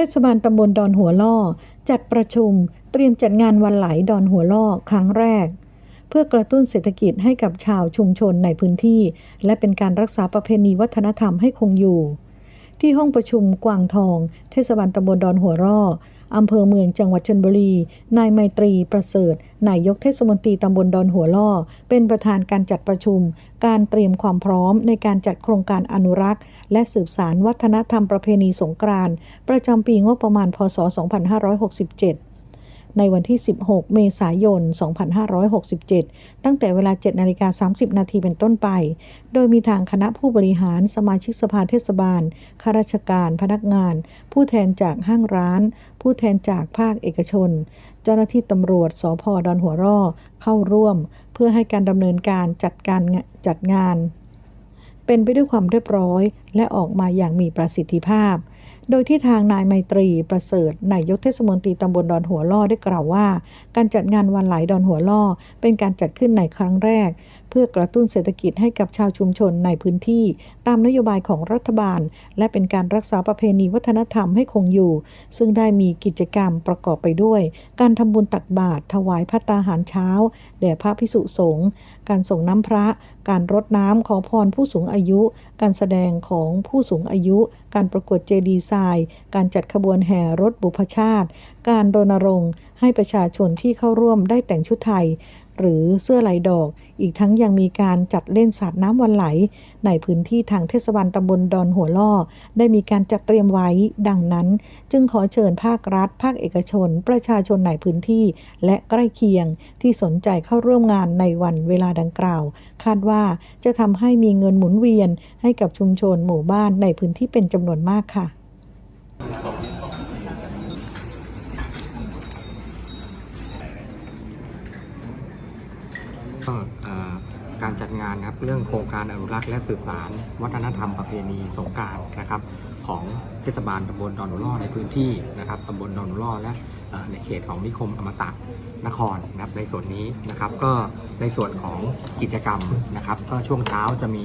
เทศบาลตำบลดอนหัวล่อ จัดประชุมเตรียมจัดงานวันไหลดอนหัวล่อครั้งแรก เพื่อกระตุ้นเศรษฐกิจให้กับชาวชุมชนในพื้นที่ และเป็นการรักษาประเพณีวัฒนธรรมให้คงอยู่ ที่ห้องประชุมกวางทอง เทศบาลตำบลดอนหัวร่ออำเภอเมืองจังหวัดชนบุรี นายไมตรีประเสริฐ นายกเทศมนตรีตำบลดอนหัวล่อ เป็นประธานการจัดประชุม การเตรียมความพร้อมในการจัดโครงการอนุรักษ์ และสืบสารวัฒนธรรมประเพณีสงกรานต์ประจำปีงบประมาณพศ 2567 ในวันที่ 16 เมษายน 2567 ตั้งแต่เวลา 7 นาฬิกา 30 นาทีเป็นต้นไป โดยมีทางคณะผู้บริหารสมาชิกสภาเทศบาล ข้าราชการ พนักงาน ผู้แทนจากห้างร้าน ผู้แทนจากภาคเอกชน เจ้าหน้าที่ตำรวจสพดอนหัวร่อ เข้าร่วม เพื่อให้การดำเนินการจัดการจัดงาน เป็นไปด้วยความเรียบร้อย และออกมาอย่างมีประสิทธิภาพโดยที่ทางนายไมตรีประเสริฐนายกเทศมนตรีตำบลดอนหัวล่อได้กล่าวว่า การจัดงานวันไหลดอนหัวล่อ เป็นการจัดขึ้นในครั้งแรก เพื่อกระตุ้นเศรษฐกิจให้กับชาวชุมชนในพื้นที่ ตามนโยบายของรัฐบาล และเป็นการรักษาประเพณีวัฒนธรรมให้คงอยู่ ซึ่งได้มีกิจกรรมประกอบไปด้วย การทำบุญตักบาตรถวายพัตตาหารเช้า แด่พระพิสุสงฆ์การส่งน้ำพระ การรดน้ำขอพรผู้สูงอายุ การแสดงของผู้สูงอายุ การประกวดเจดีไซน์ การจัดขบวนแห่รถบุพชาติ การรณรงค์ให้ประชาชนที่เข้าร่วมได้แต่งชุดไทย หรือเสื้อลายดอก อีกทั้งยังมีการจัดเล่นสาดน้ำวันไหล ในพื้นที่ทางเทศบาลตำบลดอนหัวล่อ ได้มีการจัดเตรียมไว้ ดังนั้น จึงขอเชิญภาครัฐ ภาคเอกชน ประชาชนในพื้นที่ และใกล้เคียงที่สนใจเข้าร่วมงานในวันเวลาดังกล่าว คาดว่าจะทำให้มีเงินหมุนเวียนให้กับชุมชนหมู่บ้านในพื้นที่เป็นจำนวนมากค่ะ ก็การจัดงานครับเรื่องโครงการอนุรักษ์และสืบสาร วัฒนธรรมประเพณีสงการนะครับ ของเทศบาลตำบลดอนหล่อในพื้นที่นะครับตำบลดอนหล่อและในเขตของนิคมอมตะนครนะครับในส่วนนี้นะครับก็ในส่วนของกิจกรรมนะครับ ก็ช่วงเช้าจะมี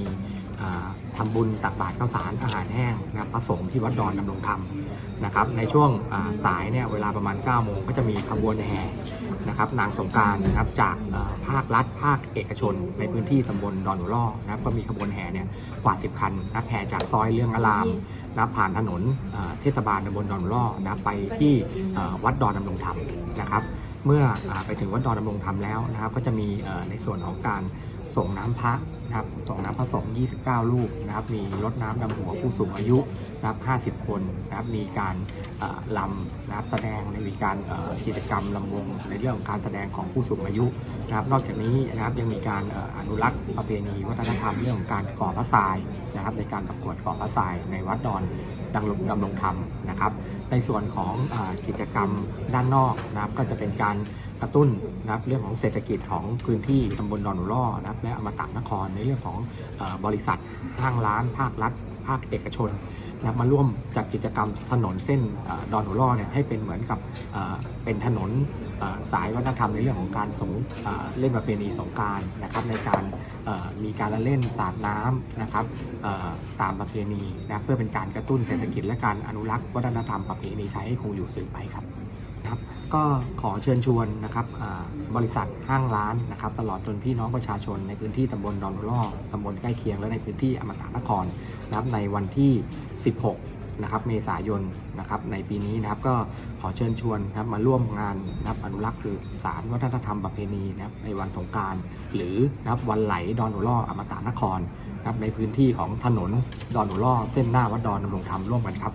ทำบุญตักบาตรข้าวสารอาหารแห้งนะครับพระสงฆ์ที่วัดดอนดำรงธรรมนะครับในช่วงสายเนี่ยเวลาประมาณ9โมงก็จะมีขบวนแห่นะครับนางสงการนะครับจากภาครัฐภาคเอกชน ในพื้นที่ตำบลดอนหัวล่อนะครับก็มีขบวนแห่เนี่ยกว่า 10 คันนะแห่จากซอยเรื่องอารามนะผ่านถนนเทศบาลตำบลดอนหัวล่อนะไปที่วัดดอนดำรงธรรมนะครับเมื่อไปถึงวัดดอนดำรงธรรมแล้วนะครับก็จะมีในส่วนของการ ส่งน้ำพระนะครับส่งน้ำพระสงฆ์29ลูกนะครับมีรดน้ำดำหัวผู้สูงอายุนะครับ50 คนนะครับมีการเอ่อลำนะครับแสดงในมีการกิจกรรมลำวงในเรื่องของการแสดงของผู้สูงอายุนะครับนอกจากนี้นะครับยังมีการอนุรักษ์ประเพณีวัฒนธรรมเรื่องของการก่อพระทรายนะครับในการประกวดก่อพระทรายในวัดดอนดังลงดำรงธรรมนะครับ ในส่วนของกิจกรรมด้านนอกนะครับก็จะเป็นการ กระตุ้นนะครับเรื่องของเศรษฐกิจของพื้นที่ตำบลดอนหัวล่อนะครับและอมตะนครในเรื่องของอบริษัทห้างร้าน ภาครัฐ ภาคเอกชนนะครับมาร่วมจัดกิจกรรมถนนเส้นอดอนหัวล่อเนี่ยให้เป็นเหมือนกับเป็นถนนสายวัฒนธรรมในเรื่องของการสงเอ่อเล่นประเพณีสงการนะครับในการมีการละเล่นสาดน้ำนะครับตามประเพณีนะครับเพื่อเป็นการกระตุ้นเศรษฐกิจและการอนุรักษ์วัฒนธรรมประเพณีไทยให้คงอยู่สืบไปครับ นะครับก็ขอเชิญชวนนะครับบริษัทห้างร้านนะครับ ตลอดจนพี่น้องประชาชนในพื้นที่ตำบลดอนล่อตำบลใกล้เคียงและในพื้นที่อมตะนครนะครับในวันที่ 16 นะครับ เมษายนนะครับในปีนี้นะครับก็ขอเชิญชวนนะครับมาร่วมงานนะครับอนุรักษ์สืบสารวัฒนธรรมประเพณีนะครับในวันสงการหรือนะครับวันไหลดอนหัวล่ออมตะนครนะครับในพื้นที่ของถนนดอนหัวล่อเส้นหน้าวัดดอนดำรงธรรมร่วมกันครับ